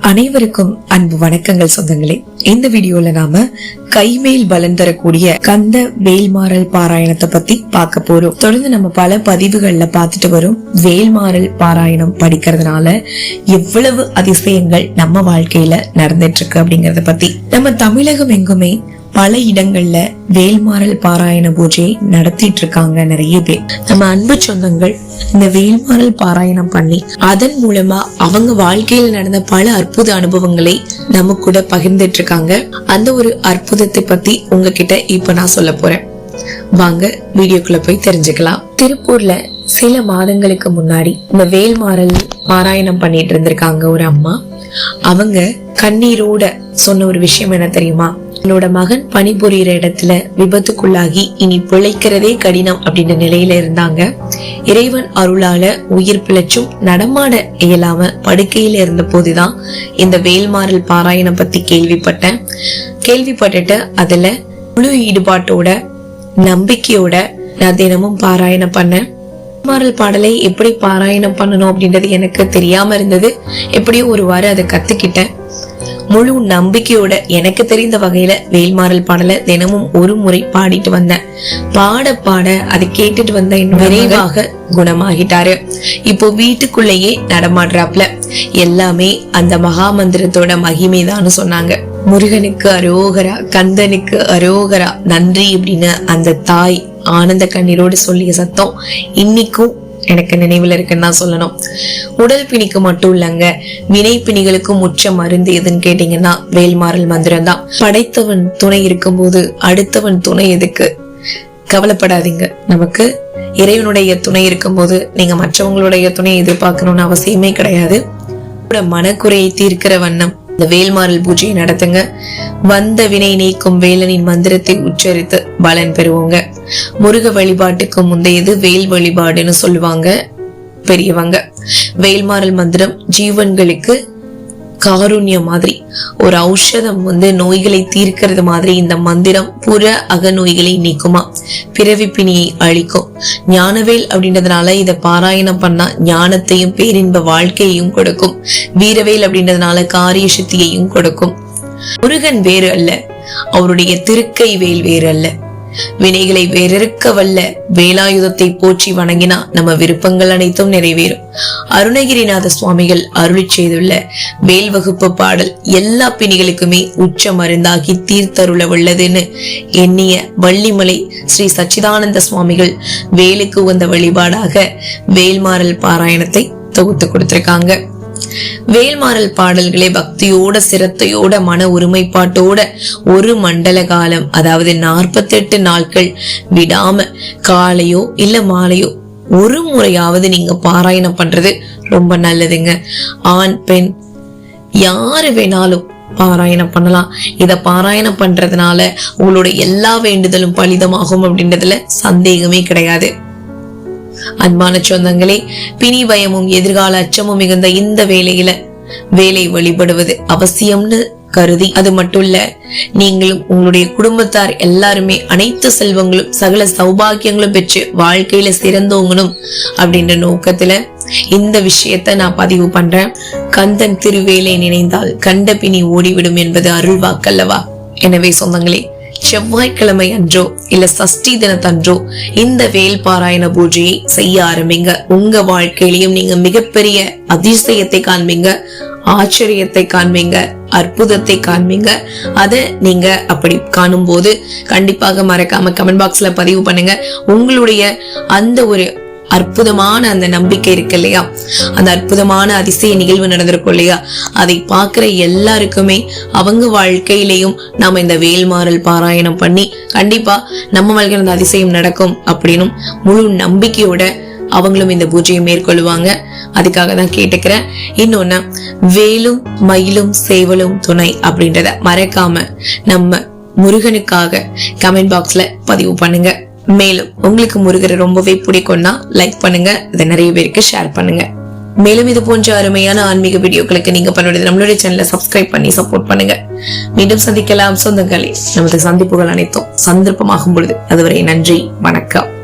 அனைவருக்கும் அன்பு வணக்கங்கள் சொந்தங்களே. இந்த வீடியோல நாம கைமேல் பலன் தரக்கூடிய கந்த வேல்மாறல் பாராயணத்தை பத்தி பார்க்க போறோம். தொடர்ந்து நம்ம பல பதிவுகள்ல பார்த்துட்டு வரும். வேல்மாறல் பாராயணம் படிக்கிறதுனால எவ்வளவு அதிசயங்கள் நம்ம வாழ்க்கையில நடந்துட்டு இருக்கு அப்படிங்கறத பத்தி. நம்ம தமிழகம் எங்குமே பல இடங்கள்ல வேல்மாறல் பாராயண பூஜை நடத்திட்டு இருக்காங்க நிறைய பேர். நம்ம அன்பு சொந்தங்கள் இந்த வேல்மாறல் பாராயணம் பண்ணி அதன் மூலமா அவங்க வாழ்க்கையில நடந்த பல அற்புத அனுபவங்களை நம்ம கூட பகிர்ந்துட்டு இருக்காங்க அந்த ஒரு அற்புதத்தை பத்தி உங்ககிட்ட இப்ப நான் சொல்ல போறேன். வாங்க வீடியோக்குள்ள போய் தெரிஞ்சுக்கலாம். திருப்பூர்ல சில மாதங்களுக்கு முன்னாடி இந்த வேல்மாறல் பாராயணம் பண்ணிட்டு இருந்திருக்காங்க ஒரு அம்மா. அவங்க கண்ணீரோட சொன்ன ஒரு விஷயம் என்ன தெரியுமா? என்னோட மகன் பணிபுரியிற இடத்துல விபத்துக்குள்ளாகி இனி பிழைக்கிறதே கடினம் அப்படின்ற நிலையில இருந்தாங்க. இறைவன் அருளால உயிர் பிழைச்சும் நடமாட இயலாம படுக்கையில இருந்த போதுதான் இந்த வேல்மாறல் பாராயணம் பத்தி கேள்விப்பட்டேன். கேள்விப்பட்டுட்டு அதுல முழு ஈடுபாட்டோட நம்பிக்கையோட நான் தினமும் பாராயணம் பண்ணேன். மாறல் பாடலை எப்படி பாராயணம் பண்ணணும் அப்படின்றது எனக்கு தெரியாம இருந்தது. எப்படியோ ஒரு வாரம் அதை கத்துக்கிட்டேன். முழு நம்பிக்கையோட எனக்கு தெரிந்த வகையில வேல்மாறல் பாடலை தினமும் ஒரு முறை பாடிட்டு வந்தேன். பாட பாட அதை கேட்டுட்டு வந்த என் விரைவாக குணமாகிட்டாரு. இப்போ வீட்டுக்குள்ளேயே நடமாடுறாப்ல எல்லாமே அந்த மகா மந்திரத்தோட மகிமைதான்னு சொன்னாங்க. முருகனுக்கு அரோகரா கந்தனுக்கு அரோகரா நன்றி அப்படின்னு அந்த தாய் ஆனந்த கண்ணீரோடு சொல்லிய சத்தம் இன்னைக்கும் எனக்கு நினைவுல இருக்குன்னு தான் சொல்லணும். உடல் பிணிக்கு மட்டும் இல்லங்க. வினை பிணிகளுக்கும் உச்ச மருந்து எதுன்னு கேட்டீங்கன்னா வேல்மாறல் மந்திரம் தான். படைத்தவன் துணை இருக்கும்போது அடுத்தவன் துணை எதுக்கு? கவலைப்படாதீங்க. நமக்கு இறைவனுடைய துணை இருக்கும்போது நீங்க மற்றவங்களுடைய துணையை எதிர்பார்க்கணும்னு அவசியமே கிடையாது. மனக்குறையை தீர்க்கிற வண்ணம். இந்த வேல்மாறல் பூஜையை நடத்துங்க. வந்த வினை நீக்கும் வேலனின் மந்திரத்தை உச்சரித்து பலன் பெறுவோங்க. முருக வழிபாட்டுக்கு முந்தையது வேல் வழிபாடுன்னு சொல்லுவாங்க பெரியவங்க. வேல்மாறல் மந்திரம் ஜீவன்களுக்கு காருண்யம் மாதிரி ஒரு ஔஷதம் வந்து நோய்களை தீர்க்கிறது மாதிரி இந்த மந்திரம் புற அக நோய்களை நீக்குமா? பிறவி பிணியை அழிக்கும். ஞானவேல் அப்படின்றதுனால இதை பாராயணம் பண்ணா ஞானத்தையும் பேரின்ப வாழ்க்கையையும் கொடுக்கும். வீரவேல் அப்படின்றதுனால காரிய சக்தியையும் கொடுக்கும். முருகன் வேறு அல்ல. அவருடைய திருக்கை வேல் வேறு அல்ல. வினைகளை வேறறுக்க வல்ல வேலாயுதத்தை போற்றி வணங்கினா நம்ம விருப்பங்கள் அனைத்தும் நிறைவேறும். அருணகிரிநாத சுவாமிகள் அருளி செய்துள்ள வேல் வகுப்பு பாடல் எல்லா பிணிகளுக்குமே உச்ச மருந்தாகி தீர்த்தருள உள்ளதுன்னு எண்ணிய வள்ளிமலை ஸ்ரீ சச்சிதானந்த சுவாமிகள் வேலுக்கு வந்த வழிபாடாக வேல்மாறல் பாராயணத்தை தொகுத்து கொடுத்திருக்காங்க. வேல்மாறல் பாடல்களை பக்தியோட சிரத்தையோட மன ஒருமைப்பாட்டோட ஒரு மண்டல காலம் அதாவது நாற்பத்தெட்டு நாட்கள் விடாம காலையோ இல்ல மாலையோ ஒரு முறையாவது நீங்க பாராயணம் பண்றது ரொம்ப நல்லதுங்க. ஆண் பெண் யாரு வேணாலும் பாராயணம் பண்ணலாம். இத பாராயணம் பண்றதுனால உங்களோட எல்லா வேண்டுதலும் பலிதமாகும் அப்படின்றதுல சந்தேகமே கிடையாது. அன்பான சொந்தங்களே பிணி பயமும் எதிர்கால அச்சமும் மிகுந்த இந்த வேலையில வேலை வழிபடுவது அவசியம்னு கருதி அது மட்டும் இல்ல நீங்களும் உங்களுடைய குடும்பத்தார் எல்லாருமே அனைத்து செல்வங்களும் சகல சௌபாகியங்களும் பெற்று வாழ்க்கையில சிறந்தவங்களும் அப்படின்ற நோக்கத்துல இந்த விஷயத்த நான் பதிவு பண்றேன். கந்தன் திருவேலை நினைந்தால் கண்ட பிணி ஓடிவிடும் என்பது அருள்வாக்கல்லவா? எனவே சொந்தங்களே செவ்வாய்க்கிழமை அன்றோ இல்ல சஷ்டி தினத்தன்றோ இந்த வேல் பாராயண பூஜையை செய்ய ஆரம்பிங்க. உங்க வாழ்க்கையிலையும் நீங்க மிகப்பெரிய அதிசயத்தை காண்பீங்க. ஆச்சரியத்தை காண்பீங்க. அற்புதத்தை காண்பீங்க. அதை நீங்க அப்படி காணும் போது கண்டிப்பாக மறக்காம கமெண்ட் பாக்ஸ்ல பதிவு பண்ணுங்க. உங்களுடைய அந்த ஒரு அற்புதமான அந்த நம்பிக்கை இருக்கு இல்லையா? அந்த அற்புதமான அதிசய நிகழ்வு நடந்திருக்கும் இல்லையா? அதை பார்க்கிற எல்லாருக்குமே அவங்க வாழ்க்கையிலையும் நாம இந்த வேல்மாறல் பாராயணம் பண்ணி கண்டிப்பா நம்ம வாழ்க்கையில் அந்த அதிசயம் நடக்கும் அப்படின்னும் முழு நம்பிக்கையோட அவங்களும் இந்த பூஜையை மேற்கொள்ளுவாங்க அதுக்காக தான் கேட்டுக்கிறேன். இன்னொன்னு வேலும் மயிலும் சேவலும் துணை அப்படின்றத மறக்காம நம்ம முருகனுக்காக கமெண்ட் பாக்ஸ்ல பதிவு பண்ணுங்க. மேலும் உங்களுக்கு முருகரை ரொம்பவே பிடிக்கும்னா லைக் பண்ணுங்க. இதை நிறைய பேருக்கு ஷேர் பண்ணுங்க. மேலும் இது போன்ற அருமையான ஆன்மீக வீடியோக்களுக்கு நீங்க பண்ணுவது நம்மளுடைய சேனலை சப்ஸ்கிரைப் பண்ணி சப்போர்ட் பண்ணுங்க. மீண்டும் சந்திக்கலாம். சொந்தங்களே நமது சந்திப்புகள் அனைத்தும் சந்தர்ப்பமாகும் பொழுது. அதுவரை நன்றி வணக்கம்.